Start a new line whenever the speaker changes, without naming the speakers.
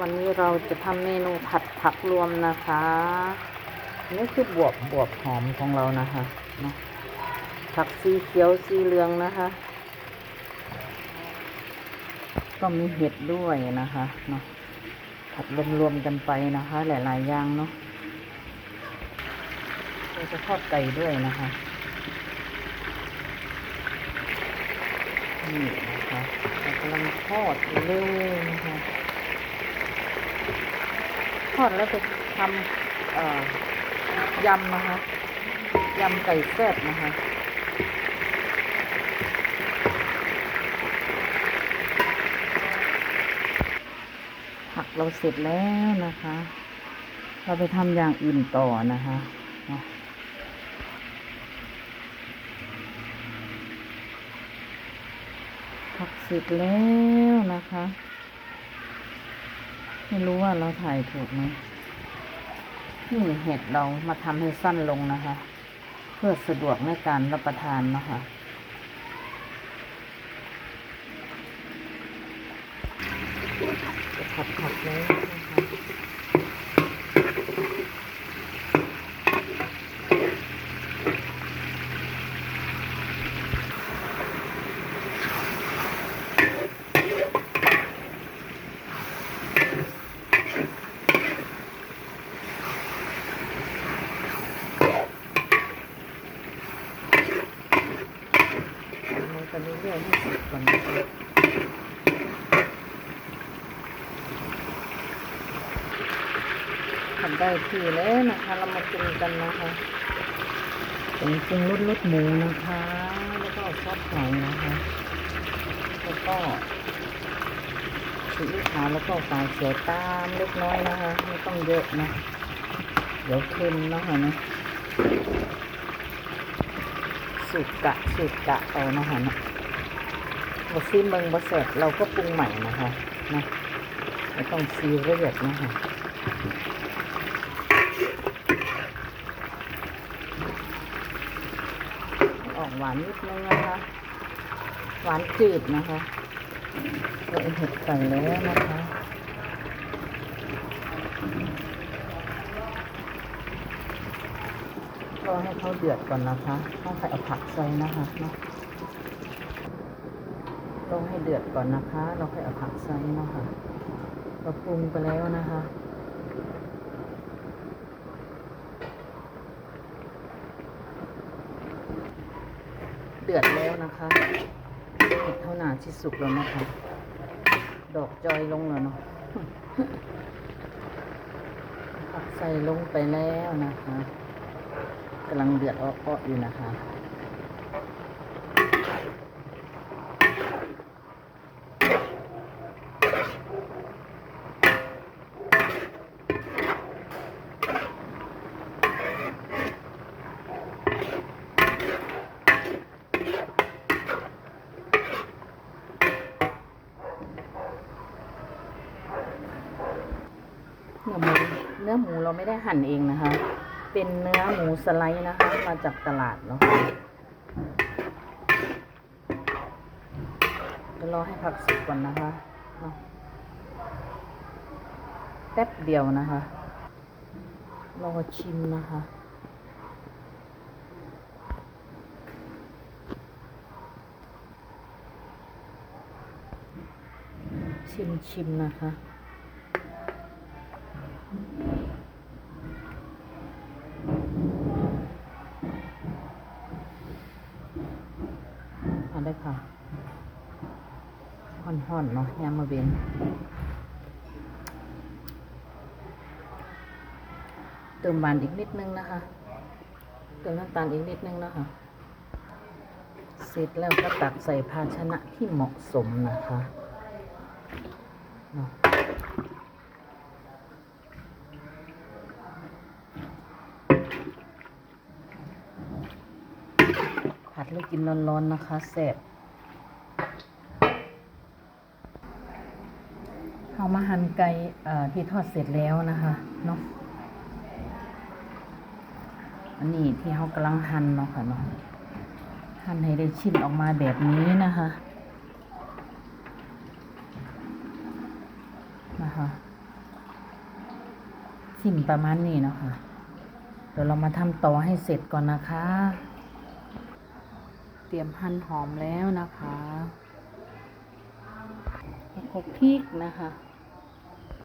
วันนี้เราจะทำเมนูผัดผักรวมนะคะนี่คือบวบบวบหอมของเรานะคะนะผักสีเขียวสีเหลืองนะคะ ก็มีเห็ดด้วยนะคะเนาะผัดรวมๆกันไปนะคะ หลายๆอย่างเนาะเราจะทอดไก่ด้วยนะคะนี่นะคะกำลังทอดอยู่เลยนะคะ อดแล้วไปทำยำนะคะยำไก่แซ่บนะคะผักเราเสร็จแล้วนะคะ เราไปทำอย่างอื่นต่อนะคะผักเสร็จแล้วนะคะ ไม่รู้ว่าเราถ่ายถูกไหมนี่เห็ดเรามาทำให้สั้นลงนะคะ เพื่อสะดวกในการรับประทานนะคะผัดผักเลยนะคะ จะมีเรื่องให้สุดก่อนนะคะทำได้ที่แล้วนะคะ เรามากินกันนะคะเป็นปรุงรสรสหมูนะคะ แล้วก็ซอสหอยนะคะ แล้วก็ซีอิ๊วขาวแล้วก็ฝาเขียวตามเล็กน้อยนะคะ ไม่ต้องเยอะนะเดี๋ยวเค็มนะคะนะสูตรกะสูตรกะเอานะคะนะ บซีเมืองบเสร็จเราก็ปรุงใหม่นะคะนะไม่ต้องซีเรียสนะคะออกหวานนิดนึงนะคะ หวานจืดนะคะเราเอาเห็ดใส่แล้วนะคะรอให้เขาเดือดก่อนนะคะ ต้องใส่เอาผักใส่นะคะเนาะ ต้องให้เดือดก่อนนะคะ เราค่อยเอาผักใส่เนาะค่ะเราปรุงไปแล้วนะคะเดือดแล้วนะคะเห็ดเท่าหนาที่สุกแล้วนะคะ ดอกจอยลงแล้วเนาะผักใส่ลงไปแล้วนะคะกำลังเดือดออกๆอยู่นะคะ เนื้อหมูเนื้อหมูเราไม่ได้หั่นเองนะคะ เป็นเนื้อหมูสไลด์นะคะ มาจากตลาดเนาะเดี๋ยวรอให้ผักสุกก่อนนะคะเนาะแป๊บเดียวนะคะ รอชิมนะคะชิมชิมนะคะ ค่ะห่อนๆเนาะยามมาเบนเติมหวานอีกนิดนึงนะคะ เติมน้ำตาลอีกนิดนึงนะคะ เสร็จแล้วก็ตักใส่ภาชนะที่เหมาะสมนะคะเนาะ ผัดแล้วกินร้อนๆนะคะแซ่บเอามาหั่นไก่ที่ทอดเสร็จแล้วนะคะเนาะอันนี้ที่เขากำลังหั่นเนาะค่ะเนาะหั่นให้ได้ชิ้นออกมาแบบนี้นะคะนะคะสิ้นประมาณนี้เนาะค่ะเดี๋ยวเรามาทำต่อให้เสร็จก่อนนะคะ รียมหั่นหอมแล้วนะคะแล้วก็พริกนะคะ